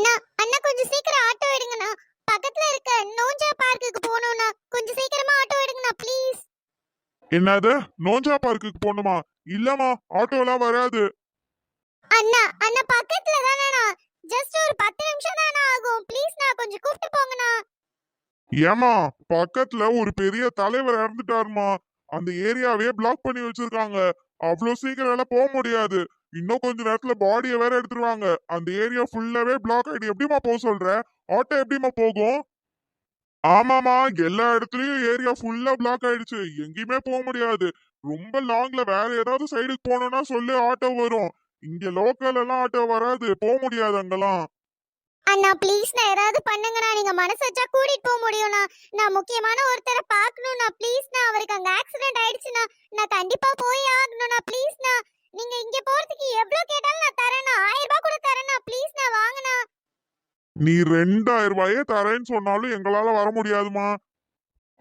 அண்ணா அண்ணா கொஞ்சம் சீக்கிரம் ஆட்டோ எடுங்கண்ணா. பக்கத்துல இருக்க நோஞ்சா பார்க்குக்கு போகணும்ண்ணா. கொஞ்சம் சீக்கிரமா ஆட்டோ எடுங்கண்ணா ப்ளீஸ் என்னது? நோஞ்சா பார்க்குக்கு போகணுமா? இல்லம்மா ஆட்டோலாம் வராது. அண்ணா அண்ணா பக்கத்துல தானண்ணா ஜஸ்ட் ஒரு பத்து நிமிஷம் தானே ஆகும் ப்ளீஸ்ண்ணா கொஞ்சம் கூப்பிட்டு போங்கண்ணா. ஏமா பக்கத்துல ஒரு பெரிய தலைவர் இறந்துட்டாருமா அந்த ஏரியாவே பிளாக் பண்ணி வச்சிருக்காங்க. அவ்வளோ சீக்கிரம் எல்லாம் போக முடியாது. இன்னும் கொஞ்ச நேரத்துல பாடிய வேற எடுத்துருவாங்க. அந்த ஏரியா ஃபுல்லாவே பிளாக் ஆயிடு. எப்படிமா போக சொல்ற? ஆட்டோ எப்படிமா போகும்? ஆமாமா எல்லா இடத்துலயும் ஏரியா ஃபுல்லா பிளாக் ஆயிடுச்சு. எங்கேயுமே போக முடியாது. ரொம்ப லாங்ல வேற ஏதாவது சைடுக்கு போனோம்னா சொல்லு ஆட்டோ வரும். இங்க லோக்கல் எல்லாம் ஆட்டோ வராது. போக முடியாது அங்கெல்லாம். அண்ணா நான் ஏதாவது பண்ணுங்கண்ணா. நீங்க மனசு வச்சா கூட்டிட்டு போக முடியும்ண்ணா. நான் முக்கியமான ஒருத்தரை பார்க்கணும்ண்ணா. ப்ளீஸ் அவருக்கு அங்க ஆக்சிடென்ட் ஆயிடுச்சுண்ணா நான் கண்டிப்பா போய் ஆகணும்ண்ணா ப்ளீஸ்ண்ணா நீங்க இங்க போறதுக்கு எவ்வளவு கேட்டாலும் நான் தரேண்ணா ஆயிரம் ரூபாய் கூட தரேண்ணா ப்ளீஸ்ண்ணா வாங்கண்ணா நீ ரெண்டாயிரம் ரூபாயே தரேன்னு சொன்னாலும் எங்களால வர முடியாதுமா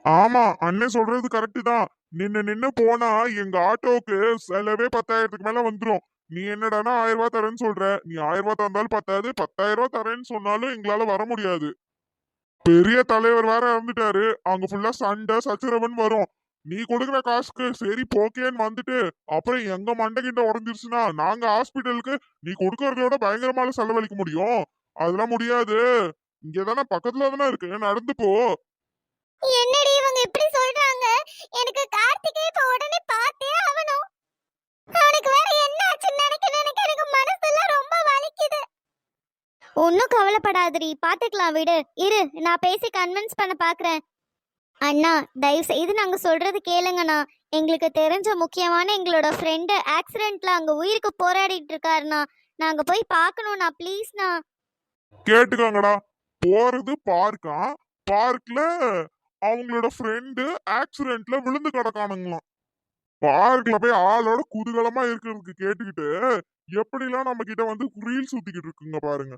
ஆமா அண்ணன் சொல்றது கரெக்டு தான். நின்னு நின்னு போனா எங்க ஆட்டோவுக்கு செலவே பத்தாயிரத்துக்கு மேல வந்துடும் நீ என்னடானா ஆயிரம் ரூபாய் தரேன்னு சொல்ற. நீ ஆயிரம் ரூபாய் தந்தாலும் பத்தாது பத்தாயிரம் ரூபாய் தரேன்னு சொன்னாலும் எங்களால வர முடியாது. பெரிய தலைவர் வேற இறந்துட்டாரு. அங்க ஃபுல்லா சண்டை சச்சரவன் வரும். நீ கொடுக்குற காசுக்கு சரி போக்கேன்னு வந்துட்டு அப்புறம் எங்க மண்டைகிட்ட உடஞ்சிருச்சுன்னா நாங்க ஹாஸ்பிட்டலுக்கு நீ கொடுக்கறதோட பயங்கரமான செலவழிக்க முடியும். அதெல்லாம் முடியாது. இங்க தானே பக்கத்துல தானே இருக்கு. நடந்து போ. என்னடி இவங்க இப்படி சொல்றாங்க? எனக்கு கார்த்திகை இப்ப உடனே பார்த்தே ஆகணும். அவனுக்கு வேற என்ன ஆச்சுன்னு நினைக்க நினைக்க எனக்கு மனசெல்லாம் ரொம்ப வலிக்குது. ஒன்னும் கவலைப்படாதடி. பாத்துக்கலாம் விடு. இரு நான் பேசி கன்வின்ஸ் பண்ண பாக்குறேன். அண்ணா தயவு செய்து நாங்க சொல்றது கேளுங்கண்ணா. எங்களுக்கு தெரிஞ்ச முக்கியமான எங்களோட ஃப்ரெண்டு ஆக்சிடென்ட்ல அங்க உயிருக்கு போராடிட்டு இருக்காருண்ணா. நாங்க போய் பார்க்கணும்ண்ணா ப்ளீஸ்ண்ணா கேட்டுக்கோங்கடா. போறது பார்க்கா பார்க்ல அவங்களோட ஃப்ரெண்டு ஆக்சிடென்ட்ல விழுந்து கிடக்கானுங்களாம். பார்க்ல போய் ஆளோட குதூகலமா இருக்கிறதுக்கு கேட்டுக்கிட்டு எப்படிலாம் நம்ம கிட்ட வந்து ரீல் சுத்திக்கிட்டு இருக்குங்க பாருங்க.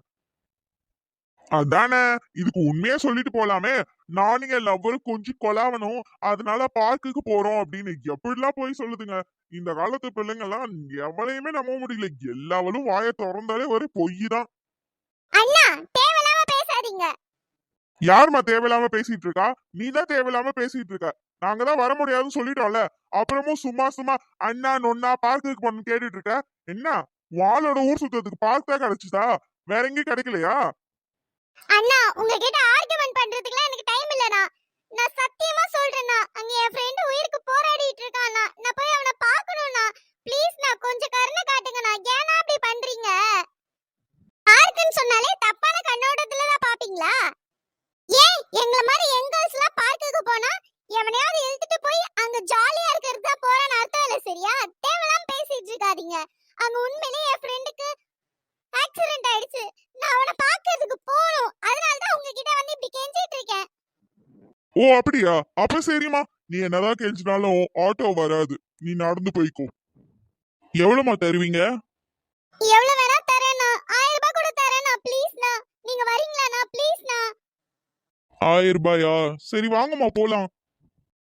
அதானே? இதுக்கு உண்மையா சொல்லிட்டு போலாமே. நானுங்க லவ்வரும் கொஞ்சம் கொலாவணும் அதனால பார்க்குக்கு போறோம் அப்படின்னு எப்படிலாம் போய் சொல்லுதுங்க? இந்த காலத்து பிள்ளைங்க எல்லாம் எவளையுமே நம்ப முடியல. எல்லாவளும் வாயை திறந்தாலே ஒரு பொய் தான் அண்ணா தேவையில்லாம பேசாதீங்க. யாரும்மா தேவையில்லாம பேசிட்டு இருக்கா? நீ தான் தேவையில்லாம பேசிட்டு இருக்க. நாங்க தான் வர முடியாதுன்னு சொல்லிட்டோம்ல. அப்புறமும் சும்மா சும்மா அண்ணா நொண்ணா பார்க்குக்கு பண்ணு கேட்டுட்டு இருக்க? என்ன? வாளோட ஊர் சுத்தத்துக்கு பார்க் தான் கிடைச்சுதா? வேற எங்கேயும் கிடைக்கலையா? அண்ணா உங்ககிட்ட ஆர்குமெண்ட் பண்றதுக்குலாம் எனக்கு டைம் இல்லண்ணா. நான் சத்தியமா சொல்றேன்னா அங்க என் ஃப்ரெண்ட் உயிருக்கு போராடிட்டு இருக்கானா நான் போய் அவனை பார்க்கணும்னா ப்ளீஸ் நான் கொஞ்சம் கருணை காட்டுங்கண்ணா ஏன்னா அப்படி பண்றீங்க பார்க்குன்னு சொன்னாலே தப்பான கண்ணோட்டத்துல தான் பாப்பீங்களா ஏன் எங்கள மாதிரி எங்கல்ஸ்லாம் பார்க்குக்கு போனா எவனையாவது இழுத்துட்டு போய் அங்க ஜாலியா இருக்கிறது தான் போறான்னு அர்த்தம் இல்ல சரியா தேவையில்லாம பேசிட்டு இருக்காதீங்க அங்க உண்மையிலேயே என் ஃப்ரெண்டுக்கு ஆக்சிடென்ட் ஆயிடுச்சு. நான் அவனை பார்க்கிறதுக்கு போகணும் அதனால தான் உங்ககிட்ட வந்து இப்படி கெஞ்சிட்டு இருக்கேன். ஓ அப்படியா? அப்ப சரிம்மா. நீ என்னதான் கெஞ்சினாலும் ஆட்டோ வராது. நீ நடந்து போய்க்கோ. எவ்வளவுமா தருவீங்க? எவ்வளவு வேணா தரேனா ஆயிரம் ரூபாய் கூட தரேனா ப்ளீஸ்ண்ணா நீங்க வரீங்களாண்ணா ப்ளீஸ்ண்ணா ஆயிரம் ரூபாயா? சரி வாங்கம்மா போலாம்.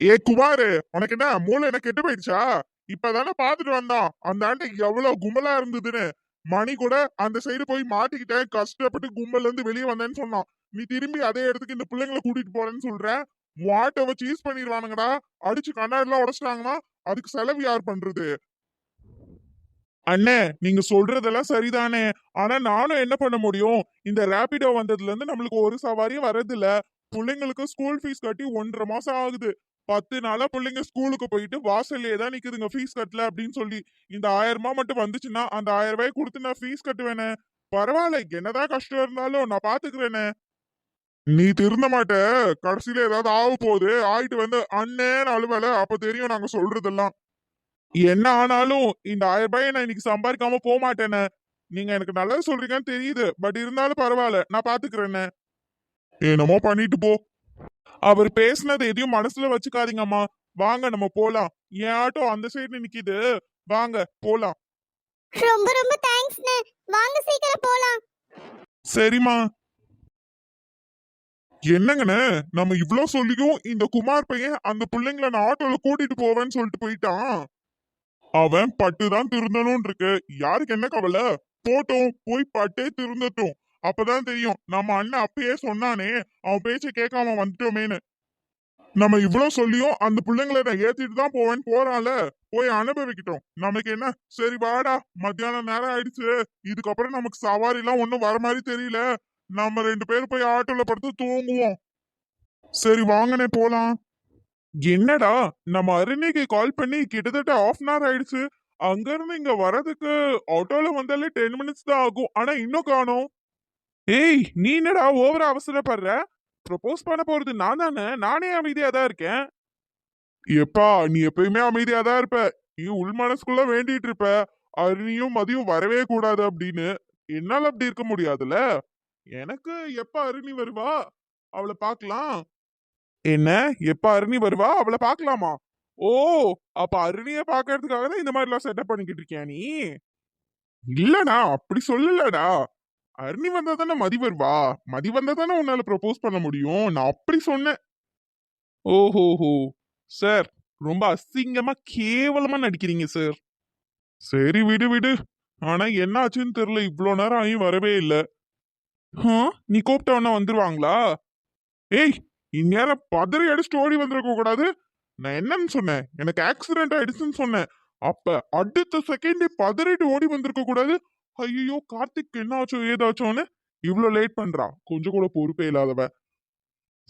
ஏ குமாரு உனக்கு என்ன? மூளை என்ன கெட்டு போயிடுச்சா? இப்பதானே பாத்துட்டு வந்தான். அந்த ஆண்ட எவ்வளவு கும்பலா இருந்ததுன்னு. மணி கூட அந்த சைடு போய் மாட்டிக்கிட்டேன். கஷ்டப்பட்டு கும்பல்ல இருந்து வெளியே வந்தேன்னு சொன்னான். நீ திரும்பி அதே இடத்துக்கு இந்த பிள்ளைங்களை கூட்டிட்டு போறேன்னு சொல்ற? வாட்டவ சீஸ் பண்ணிடுவானுங்கடா. அடிச்சு கண்ணாடிலாம் உடச்சிட்டாங்கன்னா அதுக்கு செலவு யார் பண்றது? அண்ணே நீங்க சொல்றதெல்லாம் சரிதானே. ஆனா நானும் என்ன பண்ண முடியும்? இந்த ரேபிடோ வந்ததுல இருந்து நம்மளுக்கு ஒரு சவாரியும் வர்றதில்ல. பிள்ளைங்களுக்கு ஸ்கூல் ஃபீஸ் கட்டி ஒன்றரை மாசம் ஆகுது. பத்து நாளா பிள்ளைங்க ஸ்கூலுக்கு போயிட்டு வாசல்லே தான் நிக்குதுங்க ஃபீஸ் கட்டல அப்படின்னு சொல்லி. இந்த ஆயிரம் ரூபாய் மட்டும் வந்துச்சுன்னா அந்த ஆயிரம் ரூபாய் கொடுத்து நான் ஃபீஸ் கட்டுவேனே. பரவாயில்ல. என்னதான் கஷ்டம் இருந்தாலும் நான் பாத்துக்கிறேனே. நீ திருந்த மாட்ட. கடைசியில ஏதாவது ஆக போகுது. ஆயிட்டு வந்து அண்ணேன்னு அழுவல. அப்ப தெரியும் நாங்க சொல்றதெல்லாம். என்ன ஆனாலும் இந்த ஆயிரம் ரூபாய் நான் இன்னைக்கு சம்பாதிக்காம போக மாட்டேனே. நீங்க எனக்கு நல்லது சொல்றீங்கன்னு தெரியுது. பட் இருந்தாலும் பரவாயில்ல. நான் பாத்துக்கிறேனே. என்னமோ பண்ணிட்டு போ. அவர் பேசுனது எதையும் மனசுல வச்சுக்காதீங்கம்மா. வாங்க நம்ம போலாம். என் ஆட்டோ அந்த சைடு நிக்குது. வாங்க போலாம். ரொம்ப ரொம்ப தேங்க்ஸ்ண்ணே வாங்க சீக்கிரம் போலாம். சரிம்மா. என்னங்கண்ணே? நம்ம இவ்ளோ சொல்லியும் இந்த குமார் பையன் அந்த பிள்ளைங்கள நான் ஆட்டோல கூட்டிட்டு போவேன்னு சொல்லிட்டு போயிட்டான். அவன் பட்டு தான் திருந்தணும் இருக்கு. யாருக்கு என்ன கவலை? போட்டோம் போய் பட்டே திருந்தட்டும். அப்பதான் தெரியும். நம்ம அண்ணன் அப்பயே சொன்னானே அவன் பேச்ச கேட்காம வந்துட்டோமேன்னு. நம்ம இவ்வளவு சொல்லியும் அந்த பிள்ளைங்களை நான் ஏத்திட்டு தான் போவேன் போறான்ல. போய் அனுபவிக்கிட்டோம். நமக்கு என்ன? சரி வாடா மத்தியானம் நேரம் ஆயிடுச்சு. இதுக்கப்புறம் நமக்கு சவாரி எல்லாம் ஒண்ணும் வர மாதிரி தெரியல. நம்ம ரெண்டு பேரும் போய் ஆட்டோல படுத்து தூங்குவோம். சரி வாங்கனே போலாம். என்னடா நம்ம அருணிக்கு கால் பண்ணி கிட்டத்தட்ட ஆஃப் அன் ஹவர் ஆயிடுச்சு. அங்க இருந்து இங்க வரதுக்கு ஆட்டோல வந்தாலே டென் மினிட்ஸ் தான் ஆகும். ஆனா இன்னும் காணோம். ஏய் நீ என்னடா ஓவரா அவசரப்படுற? ப்ரொபோஸ் பண்ண போறது நான் தானே? நானே அமைதியா தான் இருக்கேன். எப்பா நீ எப்பயுமே அமைதியா தான் இருப்ப. நீ உள் மனசுக்குள்ள வேண்டிட்டு இருப்ப. அருணியும் மதியம் வரவே கூடாது அப்படின்னு. என்னால அப்படி இருக்க முடியாதுல்ல? எனக்கு எப்ப அருணி வருவா? அவளை பார்க்கலாம் என்ன? எப்ப அருணி வருவா? அவளை பார்க்கலாமா ஓ அப்ப அருணிய பாக்குறதுக்காக தான் இந்த மாதிரி எல்லாம் செட்டப் பண்ணிக்கிட்டு இருக்கியா நீ? இல்லடா அப்படி சொல்லலடா. அருணி வந்தா தானே மதி வருவா? மதி வந்தா தானே உன்னால ப்ரப்போஸ் பண்ண முடியும்? நான் அப்படி சொன்னேன். ஓஹோஹோ. சார் ரொம்ப அசிங்கமா கேவலமா நடிக்கிறீங்க சார் சரி விடு விடு. ஆனா என்ன ஆச்சுன்னு தெரியல. இவ்வளோ நேரம் ஆகியும் வரவே இல்லை. ஆ நீ கூப்பிட்டவன வந்துருவாங்களா? ஏய் இந்நேரம் பதறி அடிச்சுட்டு ஓடி வந்திருக்க கூடாது. நான் என்னன்னு சொன்னேன்? எனக்கு ஆக்சிடென்ட் ஆயிடுச்சுன்னு சொன்னேன். அப்ப அடுத்த செகண்ட் பதறிட்டு ஓடி வந்திருக்க கூடாது. ஐயோ கார்த்திக் என்னாச்சோ ஏதாச்சோன்னு இவ்வளோ லேட் பண்றா. கொஞ்சம் கூட பொறுப்பே இல்லாதவ.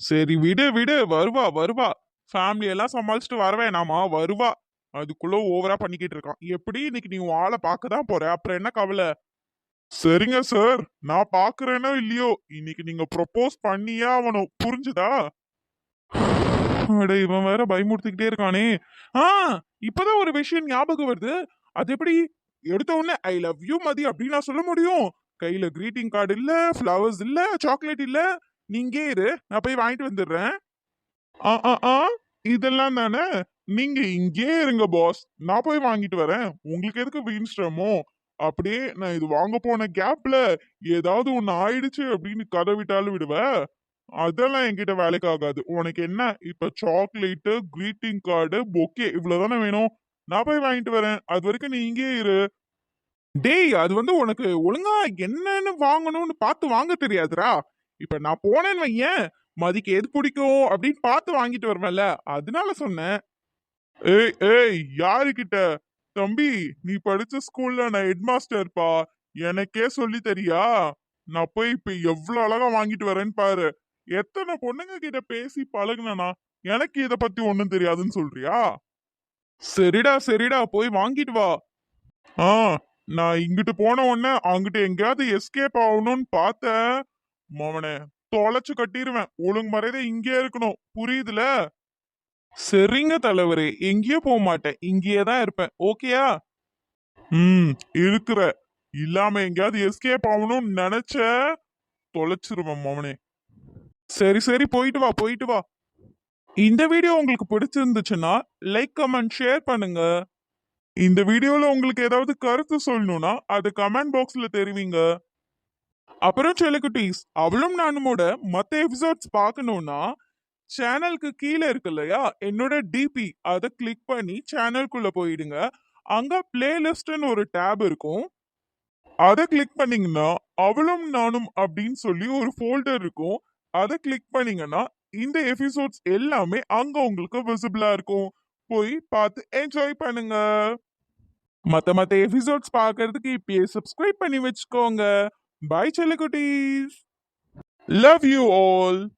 சரி விடு விடு வருவா வருவா. ஃபேமிலி எல்லாம் சமாளிச்சுட்டு வரவேணாமா வருவா. அதுக்குள்ள ஓவரா பண்ணிக்கிட்டு இருக்கான். எப்படி இன்னைக்கு நீ ஆளை பார்க்க தான் போற? அப்புறம் என்ன கவலை? சரிங்க சார் நான் பாக்குறேனோ இல்லையோ? இன்னைக்கு நீங்க ப்ரொபோஸ் பண்ணியே அவனும் புரிஞ்சுதா? அட இவன் வேற பயமுறுத்திக்கிட்டே இருக்கானே. ஆ இப்பதான் ஒரு விஷயம் ஞாபகம் வருது. அது எப்படி எடுத்த உடனே ஐ லவ் யூ மதி அப்படின்னு நான் சொல்ல முடியும். கையில க்ரீட்டிங் கார்டு இல்ல ஃப்ளவர்ஸ் இல்ல சாக்லேட் இல்ல. நீங்க இரு நான் போய் வாங்கிட்டு வந்துடுறேன். ஆ ஆ ஆ இதெல்லாம் தானே? நீங்க இங்கே இருங்க பாஸ் நான் போய் வாங்கிட்டு வரேன். உங்களுக்கு எதுக்கு வீண் சிரமம்? அப்படியே நான் இது வாங்க போன கேப்ல ஏதாவது ஒண்ணு ஆயிடுச்சு அப்படின்னு கதை விட்டாலும் விடுவேன் அதெல்லாம் என்கிட்ட வேலைக்கு ஆகாது. உனக்கு என்ன? இப்ப சாக்லேட்டு க்ரீட்டிங் கார்டு பொக்கே இவ்வளவுதானே வேணும்? நான் போய் வாங்கிட்டு வரேன். அது வரைக்கும் நீ இங்கேயே இரு. டேய் அது வந்து உனக்கு ஒழுங்கா என்னன்னு வாங்கணும்னு பார்த்து வாங்க தெரியாதுடா. இப்ப நான் போனேன்னு வையேன். மதிக்கு எது பிடிக்கும் அப்படின்னு பார்த்து வாங்கிட்டு வருவேன்ல. அதனால சொன்னேன். ஏய் ஏய் யாருக்கிட்ட? தம்பி நீ படிச்ச ஸ்கூல்ல நான் ஹெட் மாஸ்டர்ப்பா எனக்கே சொல்லி தெரியா? நான் போய் இப்ப எவ்வளவு அழகா வாங்கிட்டு வரேன்னு பாரு. எத்தனை பொண்ணுங்க கிட்ட பேசி பழகுனனா? எனக்கு இத பத்தி ஒண்ணும் தெரியாதுன்னு சொல்றியா? சரிடா சரிடா போய் வாங்கிட்டு வா. ஆ நான் இங்கிட்டு போன உடனே அங்கிட்டு எங்கேயாவது எஸ்கேப் ஆகணும்னு பார்த்தேன். மவனே தொலைச்சு கட்டிடுவேன் ஒழுங்கு மறைதே இங்கேயே இருக்கணும். புரியுதுல? சரிங்க தலைவரே எங்கேயும் போக மாட்டேன். இங்கேயே தான் இருப்பேன். ஓகேயா? ம் இருக்கிற இல்லாம எங்கேயாவது எஸ்கேப் ஆகணும்னு நினைச்ச தொலைச்சிருவேன் மவனே. சரி சரி போயிட்டு வா போயிட்டு வா. இந்த வீடியோ உங்களுக்கு பிடிச்சிருந்துச்சுன்னா லைக் கமெண்ட் ஷேர் பண்ணுங்க. இந்த வீடியோல உங்களுக்கு ஏதாவது கருத்து சொல்லணும்னா அது கமெண்ட் பாக்ஸ்ல தெரிவிங்க. அப்புறம் செலுக்குட்டீஸ் அவளும் நானுமோட மற்ற எபிசோட்ஸ் பார்க்கணும்னா சேனலுக்கு கீழே இருக்கு இல்லையா என்னோட டிபி அதை கிளிக் பண்ணி சேனல்குள்ள போயிடுங்க. அங்க பிளேலிஸ்ட்னு ஒரு டேப் இருக்கும். அதை கிளிக் பண்ணீங்கன்னா அவளும் நானும் அப்படின்னு சொல்லி ஒரு ஃபோல்டர் இருக்கும். அதை கிளிக் பண்ணீங்கன்னா இந்த எபிசோட்ஸ் எல்லாமே அங்க உங்களுக்கு விசிபிளா இருக்கும். போய் பார்த்து என்ஜாய் பண்ணுங்க. மத்த மத்த எபிசோட்ஸ் பாக்குறதுக்கு இப்பயே சப்ஸ்கிரைப் பண்ணி வச்சுக்கோங்க. பை செல்லக்குட்டீஸ். Love you all